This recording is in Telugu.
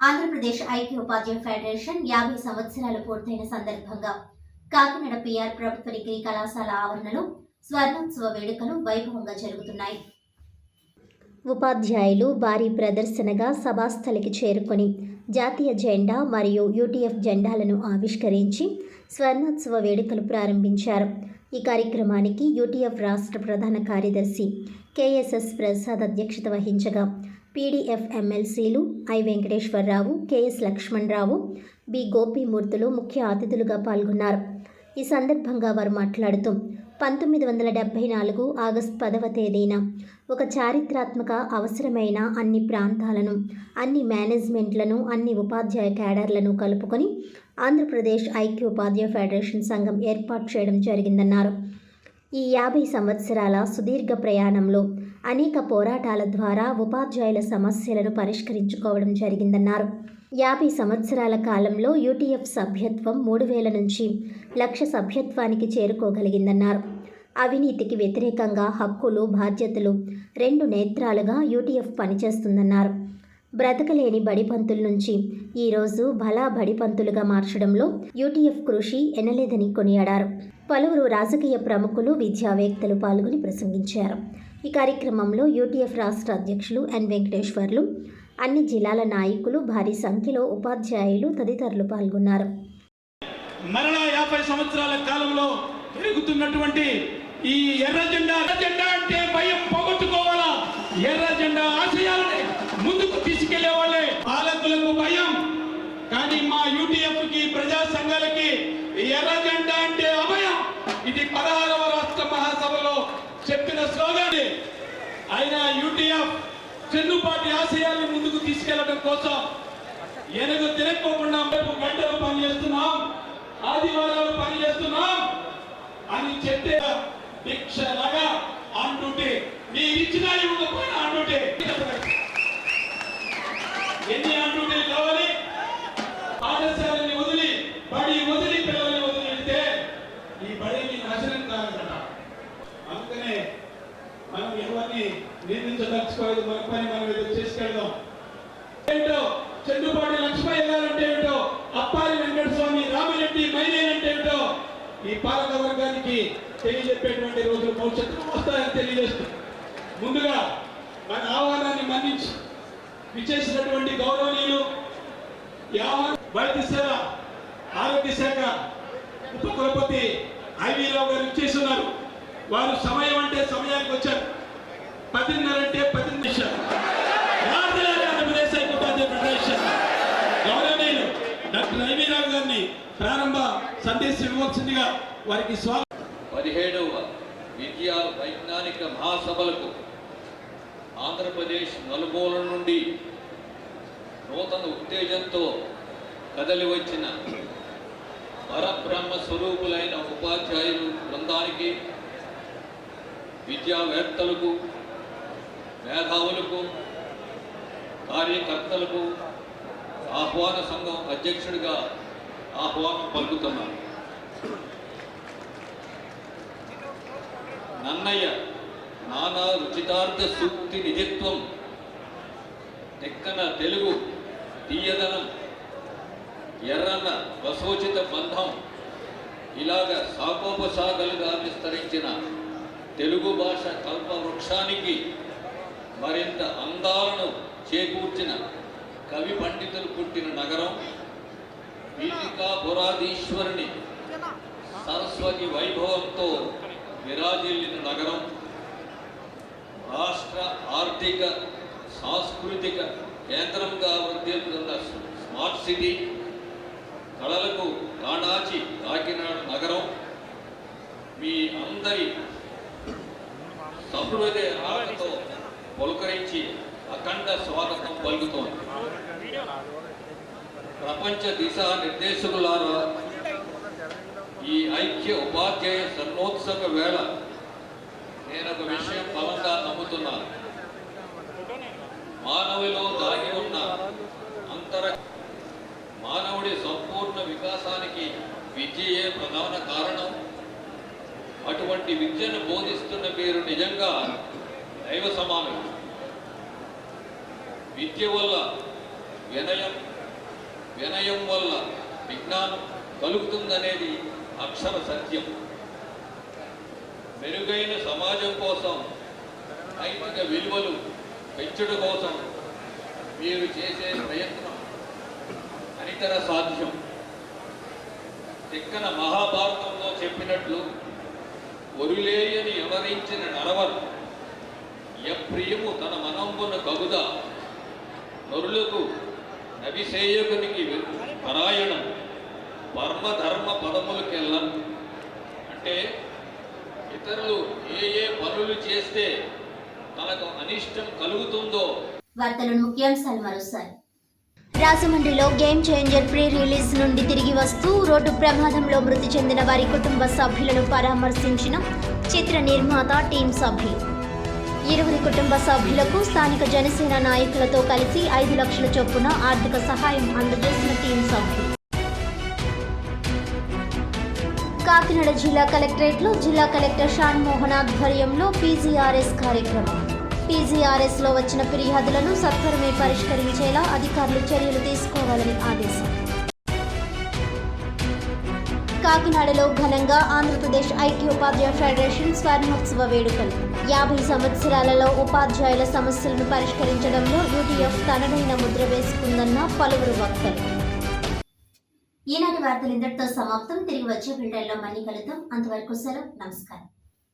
ఆంధ్రప్రదేశ్ ఐటీ ఉపాధ్యాయ ఫెడరేషన్ యాభై సంవత్సరాలు పూర్తయిన సందర్భంగా కాకినాడ పిఆర్ ప్రభుత్వ డిగ్రీ కళాశాల ఆవరణలో స్వర్ణోత్సవ వేడుకలు వైభవంగా జరుగుతున్నాయి. ఉపాధ్యాయులు భారీ ప్రదర్శనగా సభాస్థలికి చేరుకొని జాతీయ జెండా మరియు యూటీఎఫ్ జెండాలను ఆవిష్కరించి స్వర్ణోత్సవ వేడుకలు ప్రారంభించారు. ఈ కార్యక్రమానికి యూటీఎఫ్ రాష్ట్ర ప్రధాన కార్యదర్శి కేఎస్ఎస్ ప్రసాద్ అధ్యక్షత వహించగా పీడీఎఫ్ ఎమ్మెల్సీలు I Venkateswararao KS Lakshmanarao B Gopimurthulu ముఖ్య అతిథులుగా పాల్గొన్నారు. ఈ సందర్భంగా వారు మాట్లాడుతూ పంతొమ్మిది వందల డెబ్భై నాలుగు ఆగస్టు పదవ తేదీన ఒక చారిత్రాత్మక అవసరమైన అన్ని ప్రాంతాలను అన్ని మేనేజ్మెంట్లను అన్ని ఉపాధ్యాయ క్యాడర్లను కలుపుకొని ఆంధ్రప్రదేశ్ ఐక్య ఉపాధ్యాయ ఫెడరేషన్ సంఘం ఏర్పాటు చేయడం జరిగిందన్నారు. ఈ యాభై సంవత్సరాల సుదీర్ఘ ప్రయాణంలో అనేక పోరాటాల ద్వారా ఉపాధ్యాయుల సమస్యలను పరిష్కరించుకోవడం జరిగిందన్నారు. యాభై సంవత్సరాల కాలంలో యూటీఎఫ్ సభ్యత్వం మూడు వేల నుంచి లక్ష సభ్యత్వానికి చేరుకోగలిగిందన్నారు. అవినీతికి వ్యతిరేకంగా హక్కులు బాధ్యతలు రెండు నేత్రాలుగా యూటీఎఫ్ పనిచేస్తుందన్నారు. బ్రతకలేని బడిపంతుల నుంచి. ఈరోజు బలా బడిపంతులుగా మార్చడంలో యూటీఎఫ్ కృషి ఎనలేదని కొనియాడారు. పలువురు రాజకీయ ప్రముఖులు విద్యావేత్తలు పాల్గొని ప్రసంగించారు. ఈ కార్యక్రమంలో యూటీఎఫ్ రాష్ట్ర అధ్యక్షులు ఎన్ వెంకటేశ్వర్లు అన్ని జిల్లాల నాయకులు భారీ సంఖ్యలో ఉపాధ్యాయులు తదితరులు పాల్గొన్నారు. మరలా యాభై సంవత్సరాల కాలంలో పెరుగుతున్నటువంటి ఈ ఎర్ర జెండా ఎర్ర జెండా అంటే భయం పోగొట్టుకోవాలా ఎర్ర జెండా ఆశయాలని ముందుకు తీసుకెళ్ళే వాళ్ళే పాలకులకు భయం కానీ మా యూటీఎఫ్కి ప్రజా ఎర్ర జెండా అంటే అభయం. ఇది పదహారవ రాష్ట్ర మహాసభలో చెప్పిన స్లోగన్. ఆయన యూటీఎఫ్ చెన్నుపాటి ఆశయాలను ముందుకు తీసుకెళ్ళడం కోసం ఎనగ తిరగకోకుండా మేము గంటలు పనిచేస్తున్నాం ఆదివారాలు పని చేస్తున్నాం అని చెప్తే భిక్షలాగా నిందించదలుచుకోలేదు మన పని మనం ఏదో చేసుకెళ్దాం. ఏంటో? చెండుపాటి లక్ష్మయ్య గారు అంటే ఏంటో? అప్పారి వెంకట స్వామి రామిరెడ్డి మైనేన్ అంటే ఏంటో? ఈ పాలక వర్గానికి తెలియజెప్పేటువంటి రోజులు భవిష్యత్తులో వస్తాయని తెలియజేస్తూ ముందుగా మన ఆహ్వానాన్ని మన్నించి విచ్చేసినటువంటి గౌరవనీయులు వైద్య సేవ ఆరోగ్య శాఖ ఉప కులపతి ఐవీరావు గారు ఇచ్చేస్తున్నారు వారు సమయం అంటే సమయానికి వచ్చారు. పదిన్నర అంటే పది నిమిషాలు. ఆంధ్రప్రదేశ్ ఐక్యపాధ్యాయ ఫెడరేషన్. గౌరవనీయులు డాక్టర్ ఐవీరావు గారిని ప్రారంభ సందేశం ఇవ్వాల్సిందిగా వారికి స్వాగతం. పదిహేడవ విద్యా వైజ్ఞానిక మహాసభలకు ఆంధ్రప్రదేశ్ నలుమూల నుండి నూతన ఉత్తేజంతో కదలి వచ్చిన పరబ్రహ్మ స్వరూపులైన ఉపాధ్యాయులు బృందానికి విద్యావేత్తలకు మేధావులకు కార్యకర్తలకు ఆహ్వాన సంఘం అధ్యక్షుడిగా ఆహ్వానం పలుకుతున్నాను. నన్నయ్య నానా రుచితార్థ సూక్తి నిజత్వం తెక్కన తెలుగు తీయదనం ఎర్రన్న వసోచిత బంధం ఇలాగ సాకోపసాగలుగా విస్తరించిన తెలుగు భాష కల్పవృక్షానికి మరింత అందాలను చేకూర్చిన కవి పండితులు పుట్టిన నగరం పీఠికాపురాధీశ్వరుని సరస్వతి వైభవంతో విరాజిల్లిన నగరం. రాష్ట్ర ఆర్థిక సాంస్కృతిక కేంద్రంగా వర్ధిల్లుతున్న స్మార్ట్ సిటీ కళలకు కాణాచి కాకినాడ నగరం. మీ అందరి సహృదయ రాకతో పులకరించి అఖండ స్వాగతం పలుకుతోంది. ప్రపంచ దిశా నిర్దేశకులారా ఈ ఐక్య ఉపాధ్యాయ సన్నోత్సవ వేళ నేను ఒక విషయం బలంగా నమ్ముతున్నాను. మానవులో దాగి ఉన్న అంతర మానవుడి సంపూర్ణ వికాసానికి విద్యయే ప్రధాన కారణం. అటువంటి విద్యను బోధిస్తున్న మీరు నిజంగా దైవ సమానం విద్య వల్ల వినయం వినయం వల్ల విజ్ఞానం కలుగుతుందనేది అక్షర సత్యం. మెరుగైన సమాజం కోసం నైతిక విలువలు పెంచడం కోసం మీరు చేసే ప్రయత్నం అనితర సాధ్యం. తిక్కన మహాభారతంలో చెప్పినట్లు ఒరులేయని ఎవరించిన నరవరు ఎప్రియము తన మనంబున కగుదా నరులకు అభిషేయకునికి పరాయణం పరమధర్మ పదములకెళ్ళ అంటే ఇతరులు ఏ ఏ పనులు చేస్తే తనకు అనిష్టం కలుగుతుందో. వార్తలను ముఖ్యాంశాలు మరోసారి. రాజమండ్రిలో గేమ్ చేంజర్ ప్రీ రిలీజ్ నుండి తిరిగి వస్తూ రోడ్డు ప్రమాదంలో మృతి చెందిన వారి కుటుంబ సభ్యులను పరామర్శించిన చిత్ర నిర్మాత టీం సభ్యులు. ఇరవై కుటుంబ సభ్యులకు స్థానిక జనసేన నాయకులతో కలిసి ఐదు లక్షల చొప్పున ఆర్థిక సహాయం అందజేసిన టీం సభ్యులు. కాకినాడ జిల్లా కలెక్టరేట్లో జిల్లా కలెక్టర్ షాన్ మోహన్ ఆధ్వర్యంలో పీజీఆర్ఎస్ కార్యక్రమం. పీజీఆర్ఎస్లో వచ్చిన ఫిర్యాదులను సత్వరమే పరిష్కరించేలా అధికారులు చర్యలు తీసుకోవాలని ఆదేశం. కాకినాడలో ఘనంగా ఆంధ్రప్రదేశ్ ఐక్య ఉపాధ్యాయ ఫెడరేషన్ స్వర్ణోత్సవ వేడుకలు. యాభై సంవత్సరాలలో ఉపాధ్యాయుల సమస్యలను పరిష్కరించడంలో యూటీఎఫ్ తనదైన ముద్ర వేసుకుందన్న పలువురు వక్తలు. ఈనాటి వార్తలు ఇంతటితో సమాప్తం. తిరిగి వచ్చే బిల్టన్లో మళ్ళీ కలుద్దాం. అంతవరకు సెలవు. నమస్కారం.